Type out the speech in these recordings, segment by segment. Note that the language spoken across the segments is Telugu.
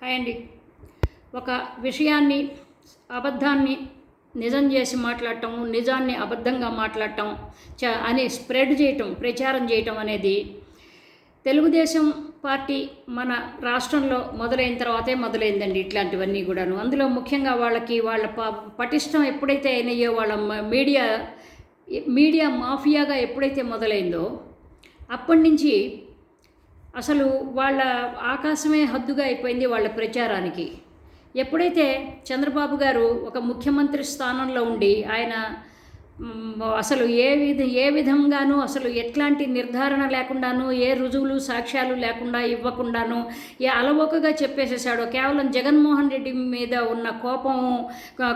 హాయ్ అండి. ఒక విషయాన్ని అబద్ధాన్ని నిజం చేసి మాట్లాడటం నిజాన్ని అబద్ధంగా మాట్లాడటం చ అని స్ప్రెడ్ చేయటం ప్రచారం చేయటం అనేది తెలుగుదేశం పార్టీ మన రాష్ట్రంలో మొదలైన తర్వాతే మొదలైందండి ఇట్లాంటివన్నీ కూడాను. అందులో ముఖ్యంగా వాళ్ళకి వాళ్ళ ప పటిష్టం ఎప్పుడైతే అయినాయో వాళ్ళ మీడియా మీడియా మాఫియాగా ఎప్పుడైతే మొదలైందో అప్పటి నుంచి అసలు వాళ్ళ ఆకాశమే హద్దుగా అయిపోయింది వాళ్ళ ప్రచారానికి. ఎప్పుడైతే చంద్రబాబు గారు ఒక ముఖ్యమంత్రి స్థానంలో ఉండి ఆయన అసలు ఏ విధ ఏ విధంగానూ అసలు ఎట్లాంటి నిర్ధారణ లేకుండాను ఏ రుజువులు సాక్ష్యాలు లేకుండా ఇవ్వకుండాను ఏ అలవోకగా చెప్పేసేసాడో కేవలం జగన్మోహన్ రెడ్డి మీద ఉన్న కోపం క-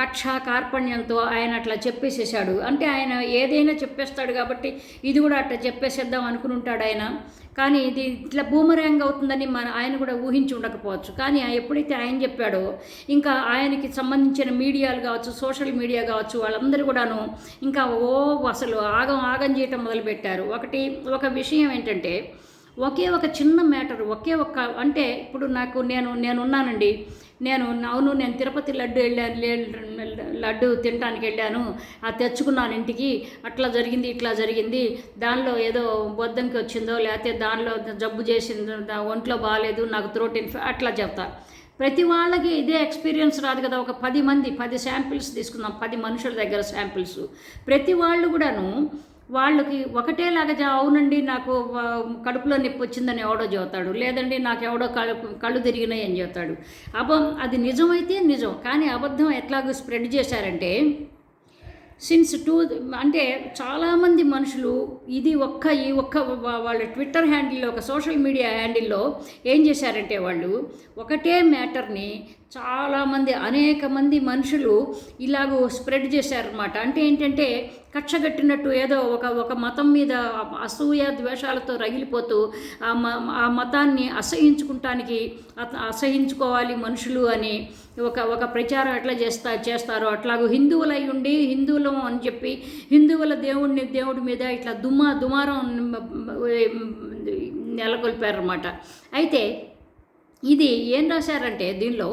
కక్ష కార్పణ్యంతో ఆయన అట్లా చెప్పేసేసాడు అంటే ఆయన ఏదైనా చెప్పేస్తాడు కాబట్టి ఇది కూడా అట్లా చెప్పేసేద్దాం అనుకుని ఉంటాడు ఆయన. కానీ ఇది ఇట్లా బూమరాంగ్ అవుతుందని మన ఆయన కూడా ఊహించి ఉండకపోవచ్చు. కానీ ఆ- ఎప్పుడైతే ఆయన చెప్పాడో ఇంకా ఆయనకి సంబంధించిన మీడియాలు కావచ్చు సోషల్ మీడియా కావచ్చు వాళ్ళందరూ కూడాను ఇంకా ఓ అసలు ఆగం ఆగం చేయటం మొదలుపెట్టారు. ఒకటి ఒక విషయం ఏంటంటే ఒకే ఒక చిన్న మ్యాటర్ ఒకే ఒక అంటే ఇప్పుడు నాకు నేను నేనున్నానండి. నేను అవును నేను తిరుపతి లడ్డు వెళ్ళాను లే- లడ్డు తినడానికి వెళ్ళాను. అది తెచ్చుకున్నాను ఇంటికి. అట్లా జరిగింది ఇట్లా జరిగింది. దానిలో ఏదో బొద్దంకి వచ్చిందో లేకపోతే దానిలో జబ్బు చేసిందో దా- ఒంట్లో బాగాలేదు నాకు త్రోట్ ఇన్ఫె అట్లా చెప్తా. ప్రతి వాళ్ళకి ఇదే ఎక్స్పీరియన్స్ రాదు కదా. ఒక పది మంది పది శాంపిల్స్ తీసుకుందాం పది మనుషుల దగ్గర శాంపిల్స్. ప్రతి వాళ్ళు కూడాను వాళ్ళకి ఒకటేలాగా జా- అవునండి నాకు కడుపులో నొప్పి వచ్చిందని ఎవడో చెబుతాడు. లేదండి నాకు ఎవడో కళ్ళు కళ్ళు తిరిగినాయి అని చెబుతాడు. అబం అది నిజమైతే నిజం. కానీ అబద్ధం ఎట్లాగో స్ప్రెడ్ చేశారంటే సిన్స్ టూ అంటే చాలామంది మనుషులు ఇది ఒక్క ఈ ఒక్క వాళ్ళ ట్విట్టర్ హ్యాండిల్లో ఒక సోషల్ మీడియా హ్యాండిల్లో ఏం చేశారంటే వాళ్ళు ఒకటే మ్యాటర్ని చాలామంది అనేక మంది మనుషులు ఇలాగో స్ప్రెడ్ చేశారనమాట అంటే ఏంటంటే కక్షగట్టినట్టు ఏదో ఒక ఒక మతం మీద అసూయ ద్వేషాలతో రగిలిపోతూ ఆ మ ఆ మతాన్ని అసహించుకుంటానికి అసహించుకోవాలి మనుషులు అని ఒక ఒక ప్రచారం ఎట్లా చేస్తా చేస్తారు. అట్లాగూ హిందువులై ఉండి హిందువులం అని చెప్పి హిందువుల దేవుడిని దేవుడి మీద ఇట్లా దుమా దుమారం నెలకొల్పారన్నమాట. అయితే ఇది ఏం రాశారంటే దీనిలో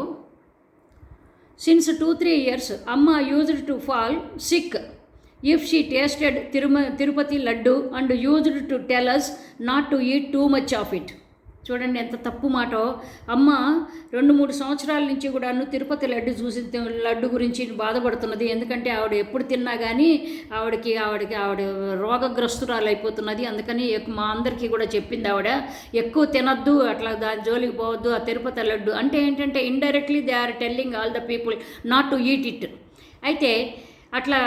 Since two three years, Amma used to fall sick if she tasted Tirupati laddu and used to tell us not to eat too much of it. చూడండి ఎంత తప్పు మాటో. అమ్మ రెండు మూడు సంవత్సరాల నుంచి కూడాను తిరుపతి లడ్డు చూసి లడ్డు గురించి బాధపడుతున్నది. ఎందుకంటే ఆవిడ ఎప్పుడు తిన్నా కానీ ఆవిడకి ఆవిడకి ఆవిడ రోగగ్రస్తురాలు అయిపోతున్నది అందుకని మా అందరికీ కూడా చెప్పింది ఆవిడ ఎక్కువ తినద్దు అట్లా దాని జోలికి పోవద్దు ఆ తిరుపతి లడ్డు. అంటే ఏంటంటే indirectly they are telling all the people not to eat it అయితే అట్లా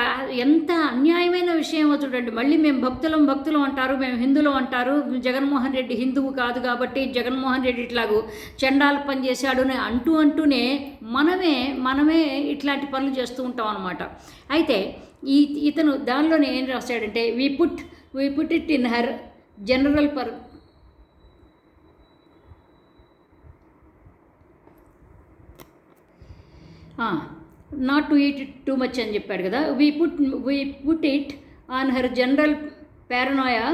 ఎంత అన్యాయమైన విషయమో చూడండి. మళ్ళీ మేము భక్తులం భక్తులం అంటారు మేము హిందువులం అంటారు. జగన్మోహన్ రెడ్డి హిందువు కాదు కాబట్టి జగన్మోహన్ రెడ్డి ఇట్లాగూ చండాల పని చేశాడు అని అంటూ అంటూనే మనమే మనమే ఇట్లాంటి పనులు చేస్తూ ఉంటాం అనమాట అయితే ఈ ఇతను దానిలోనే ఏం రాశాడంటే we put we put it in her general per not to eat it too much అని చెప్పాడు కదా. We put we put it on her general paranoia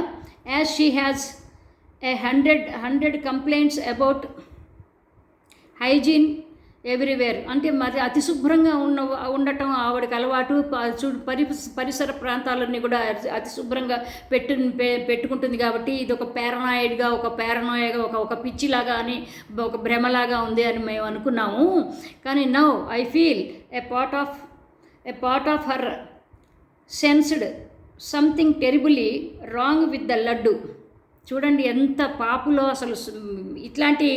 as she has a hundred hundred complaints about hygiene everywhere అంటే మరి అతి శుభ్రంగా ఉన్న ఉండటం ఆవిడకి అలవాటు. పరి పరిసర ప్రాంతాలన్నీ కూడా అతి- శుభ్రంగా పెట్టు పెట్టుకుంటుంది కాబట్టి ఇది ఒక పారనాయిడ్గా ఒక పారనాయగా ఒక ఒక పిచ్చిలాగా అని ఒక భ్రమలాగా ఉంది అని మేము అనుకున్నాము. కానీ now I feel a part of a part of her sensed something terribly wrong with the laddu. చూడండి ఎంత పాపులో అసలు ఇట్లాంటి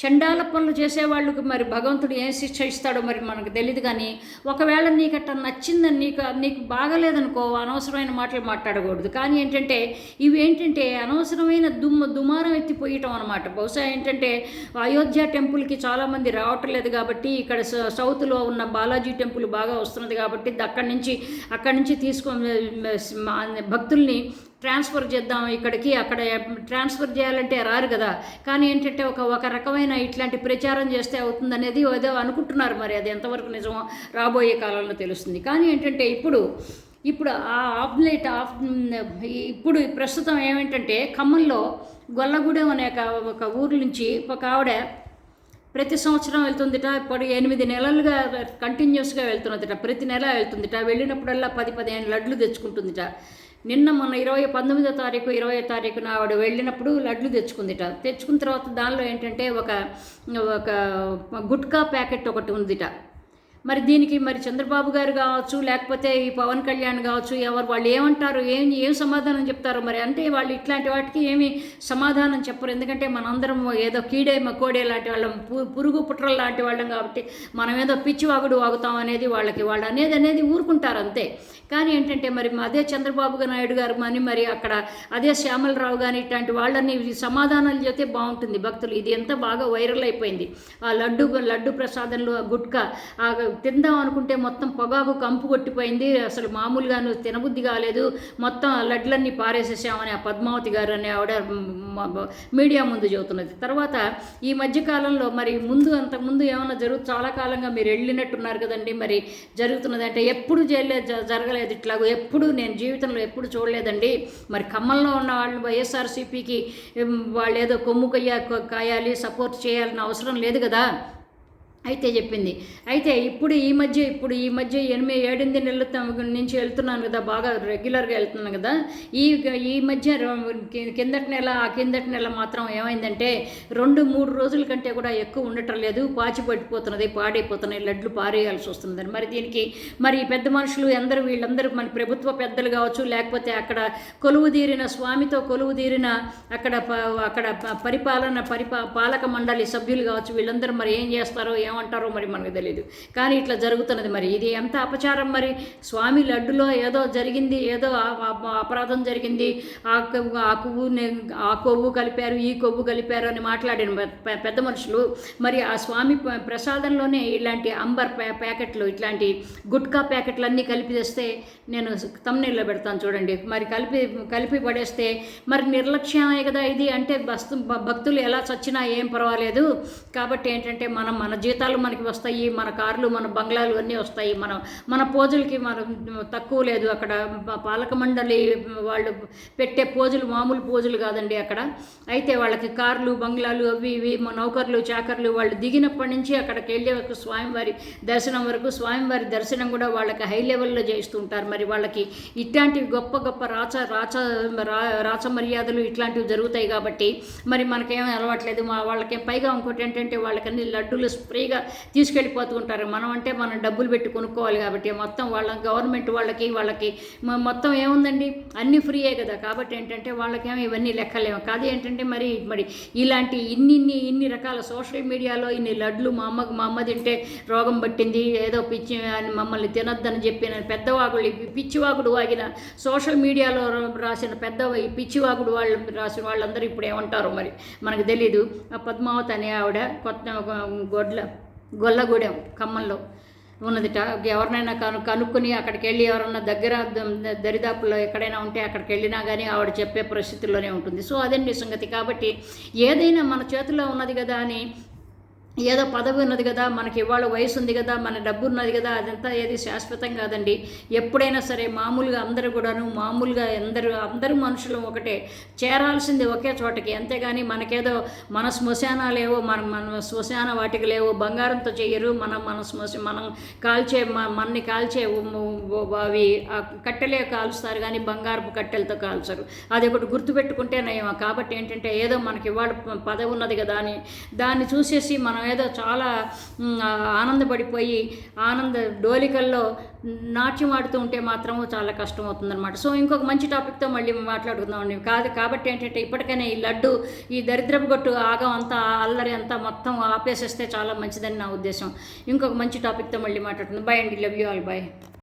చండాల పనులు చేసేవాళ్ళకి మరి భగవంతుడు ఏం శిక్ష ఇస్తాడో మరి మనకు తెలియదు కానీ ఒకవేళ నీకు అట్లా నచ్చిందని నీకు నీకు బాగలేదనుకో అనవసరమైన మాటలు మాట్లాడకూడదు. కానీ ఏంటంటే ఇవి ఏంటంటే అనవసరమైన దుమ్ము దుమారం ఎత్తిపోయటం అనమాట బహుశా ఏంటంటే అయోధ్య టెంపుల్కి చాలామంది రావటం లేదు కాబట్టి ఇక్కడ స- సౌత్లో ఉన్న బాలాజీ టెంపుల్ బాగా వస్తున్నది కాబట్టి అక్కడి నుంచి అక్కడి నుంచి తీసుకొని భక్తుల్ని ట్రాన్స్ఫర్ చేద్దాం ఇక్కడికి అక్కడ ట్రాన్స్ఫర్ చేయాలంటే రారు కదా. కానీ ఏంటంటే ఒక ఒక రకమైన ఇట్లాంటి ప్రచారం చేస్తే అవుతుందనేది ఏదో అనుకుంటున్నారు మరి. అది ఎంతవరకు నిజమో రాబోయే కాలంలో తెలుస్తుంది. కానీ ఏంటంటే ఇప్పుడు ఇప్పుడు ఆ ఆఫ్లైట్ ఆఫ్ ఇప్పుడు ప్రస్తుతం ఏమిటంటే ఖమ్మంలో గొల్లగూడెం అనే ఒక ఒక ఊరు నుంచి ఒక ఆవిడ ప్రతి సంవత్సరం వెళ్తుందిట. ఇప్పుడు ఎనిమిది నెలలుగా కంటిన్యూస్గా వెళ్తున్నదిట. ప్రతి నెల వెళ్తుందిట. వెళ్ళినప్పుడల్లా పది పదిహేను లడ్లు తెచ్చుకుంటుందిట. నిన్న మొన్న ఇరవై పంతొమ్మిదో తారీఖు ఇరవై తారీఖున ఆవిడ వెళ్ళినప్పుడు లడ్లు తెచ్చుకుందిట. తెచ్చుకున్న తర్వాత దానిలో ఏంటంటే ఒక ఒక గుట్కా ప్యాకెట్ ఒకటి ఉందిట. మరి దీనికి మరి చంద్రబాబు గారు కావచ్చు లేకపోతే ఈ పవన్ కళ్యాణ్ కావచ్చు ఎవరు వాళ్ళు ఏమంటారు ఏం ఏం సమాధానం చెప్తారు మరి అంటే వాళ్ళు ఇట్లాంటి వాటికి ఏమి సమాధానం చెప్పరు. ఎందుకంటే మనందరం ఏదో కీడే మకోడే లాంటి వాళ్ళం పు- పురుగు పుట్రలు లాంటి వాళ్ళం కాబట్టి మనం ఏదో పిచ్చి వాగుడు వాగుతాం అనేది వాళ్ళకి వాళ్ళు అనేది అనేది ఊరుకుంటారు అంతే. కానీ ఏంటంటే మరి అదే చంద్రబాబు నాయుడు గారు అని మరి అక్కడ అదే శ్యామలరావు కానీ ఇట్లాంటి వాళ్ళని సమాధానాలు చెప్తే బాగుంటుంది భక్తులు. ఇది ఎంత బాగా వైరల్ అయిపోయింది. ఆ లడ్డు లడ్డు ప్రసాదంలో ఆ గుట్కా ఆ తిందాం అనుకుంటే మొత్తం పొగాకు కంపు కొట్టిపోయింది. అసలు మామూలుగాను తినబుద్ధి కాలేదు. మొత్తం లడ్లన్నీ పారేసేసామని ఆ పద్మావతి గారు అనే ఆవిడ మీడియా ముందు చెబుతున్నది. తర్వాత ఈ మధ్యకాలంలో మరి ముందు అంతకుముందు ఏమైనా జరుగు చాలా కాలంగా మీరు వెళ్ళినట్టున్నారు కదండి. మరి జరుగుతున్నది అంటే ఎప్పుడు చేయలే జరగలేదు ఇట్లాగో. ఎప్పుడు నేను జీవితంలో ఎప్పుడు చూడలేదండి. మరి ఖమ్మంలో ఉన్న వాళ్ళు వైఎస్ఆర్సీపీకి వాళ్ళు ఏదో కొమ్ము కొయ్య కాయాలి సపోర్ట్ చేయాలని అవసరం లేదు కదా. అయితే చెప్పింది. అయితే ఇప్పుడు ఈ మధ్య ఇప్పుడు ఈ మధ్య ఎనిమిది ఏడెనిమిది నెలల నుంచి వెళ్తున్నాను కదా బాగా రెగ్యులర్గా వెళ్తున్నాను కదా ఈ ఈ మధ్య కిందటి నెల ఆ కిందటి నెల మాత్రం ఏమైందంటే రెండు మూడు రోజుల కంటే కూడా ఎక్కువ ఉండటం లేదు పాచి పట్టిపోతున్నది పాడైపోతున్నాయి లడ్లు పారేయాల్సి వస్తుంది మరి దీనికి మరి పెద్ద మనుషులు అందరూ వీళ్ళందరూ మన ప్రభుత్వ పెద్దలు కావచ్చు లేకపోతే అక్కడ కొలువు తీరిన స్వామితో కొలువు తీరిన అక్కడ అక్కడ పరిపాలన పరిపా పాలక మండలి సభ్యులు కావచ్చు వీళ్ళందరూ మరి ఏం చేస్తారో ఏమంటారో మరి మనకు తెలియదు కానీ ఇట్లా జరుగుతున్నది మరి. ఇది ఎంత అపచారం మరి? స్వామి లడ్డులో ఏదో జరిగింది ఏదో అపరాధం జరిగింది. ఆ కొవ్వు ఆ కొవ్వు ఆ కొవ్వు కలిపారు ఈ కొవ్వు కలిపారు అని మాట్లాడిన పెద్ద మనుషులు. మరి ఆ స్వామి ప్రసాదంలోనే ఇలాంటి అంబర్ ప్యాకెట్లు ఇట్లాంటి గుట్కా ప్యాకెట్లు అన్నీ కలిపి తెస్తే నేను తమ్నెల్లో పెడతాను చూడండి. మరి కలిపి కలిపి పడేస్తే మరి నిర్లక్ష్యమే కదా ఇది? అంటే భక్తులు ఎలా చచ్చినా ఏం పర్వాలేదు. కాబట్టి ఏంటంటే మనం మన జీవితం జీతాలు మనకి వస్తాయి మన కార్లు మన బంగ్లాలు అన్నీ వస్తాయి. మన మన పోజులకి మనం తక్కువ లేదు. అక్కడ పాలక మండలి వాళ్ళు పెట్టే పోజులు మామూలు పోజులు కాదండి అక్కడ. అయితే వాళ్ళకి కార్లు బంగ్లాలు అవి ఇవి మన నౌకర్లు చాకర్లు వాళ్ళు దిగినప్పటి నుంచి అక్కడికి వెళ్ళే వరకు స్వామివారి దర్శనం వరకు స్వామివారి దర్శనం కూడా వాళ్ళకి హై లెవెల్లో చేస్తూ ఉంటారు. మరి వాళ్ళకి ఇట్లాంటివి గొప్ప గొప్ప రాచ రాచ రా రాచ మర్యాదలు ఇట్లాంటివి జరుగుతాయి కాబట్టి మరి మనకేం అలవాట్లేదు. మా వాళ్ళకేం పైగా ఇంకోటి ఏంటంటే వాళ్ళకన్నీ లడ్డూలు స్ప్రే ఫ్రీగా తీసుకెళ్ళిపోతూ ఉంటారు. మనం అంటే మనం డబ్బులు పెట్టి కొనుక్కోవాలి కాబట్టి మొత్తం వాళ్ళ గవర్నమెంట్ వాళ్ళకి వాళ్ళకి మొత్తం ఏముందండి? అన్నీ ఫ్రీయే కదా. కాబట్టి ఏంటంటే వాళ్ళకేమో ఇవన్నీ లెక్కలేము కాదు ఏంటంటే మరి మరి ఇలాంటి ఇన్ని ఇన్ని ఇన్ని రకాల సోషల్ మీడియాలో ఇన్ని లడ్లు మా అమ్మకు మా అమ్మ తింటే రోగం పట్టింది ఏదో పిచ్చి అని మమ్మల్ని తినొద్దని చెప్పిన పెద్దవాగుడు పిచ్చివాగుడు వాగిన సోషల్ మీడియాలో రాసిన పెద్ద ఈ పిచ్చివాగుడు వాళ్ళు రాసిన వాళ్ళందరూ ఇప్పుడు ఏమంటారు మరి మనకు తెలీదు. ఆ పద్మావతి అనే ఆవిడ కొత్త గొడ్ల గొల్లగూడెం ఖమ్మంలో ఉన్నదిట. ఎవరినైనా కను కనుక్కొని అక్కడికి వెళ్ళి ఎవరన్నా దగ్గర దరిదాపుల్లో ఎక్కడైనా ఉంటే అక్కడికి వెళ్ళినా కానీ ఆవిడ చెప్పే పరిస్థితుల్లోనే ఉంటుంది. సో అదండి సంగతి. కాబట్టి ఏదైనా మన చేతిలో ఉన్నది కదా అని ఏదో పదవి ఉన్నది కదా మనకి ఇవాళ వయసు ఉంది కదా మన డబ్బు ఉన్నది కదా అదంతా ఏది శాశ్వతం కాదండి. ఎప్పుడైనా సరే మామూలుగా అందరూ కూడాను మామూలుగా అందరూ అందరూ మనుషులు ఒకటే. చేరాల్సింది ఒకే చోటకి. అంతేగాని మనకేదో మన శ్మశానాలేవో మన మన శ్మశాన వాటికి లేవో బంగారంతో చేయరు. మనం మన శ్మశ మనం కాల్చే మనని కాల్చే అవి కట్టెలే కాలుస్తారు కానీ బంగారపు కట్టెలతో కాల్చరు. అది ఒకటి గుర్తుపెట్టుకుంటే నయం. కాబట్టి ఏంటంటే ఏదో మనకి ఇవాళ పదవి ఉన్నది కదా అని దాన్ని చూసేసి మనం ఏదో చాలా ఆనందపడిపోయి ఆనంద డోలికల్లో నాట్యం ఆడుతూ ఉంటే మాత్రం చాలా కష్టం అవుతుందన్నమాట సో ఇంకొక మంచి టాపిక్తో మళ్ళీ మాట్లాడుకుందామండి కాదు కాబట్టి ఏంటంటే ఇప్పటికైనా ఈ లడ్డు ఈ దరిద్రపు గొట్టు ఆగం అంతా అల్లరి అంతా మొత్తం ఆపేసేస్తే చాలా మంచిదని నా ఉద్దేశం. ఇంకొక మంచి టాపిక్తో మళ్ళీ మాట్లాడుతుంది బై అండి. Love you all. బాయ్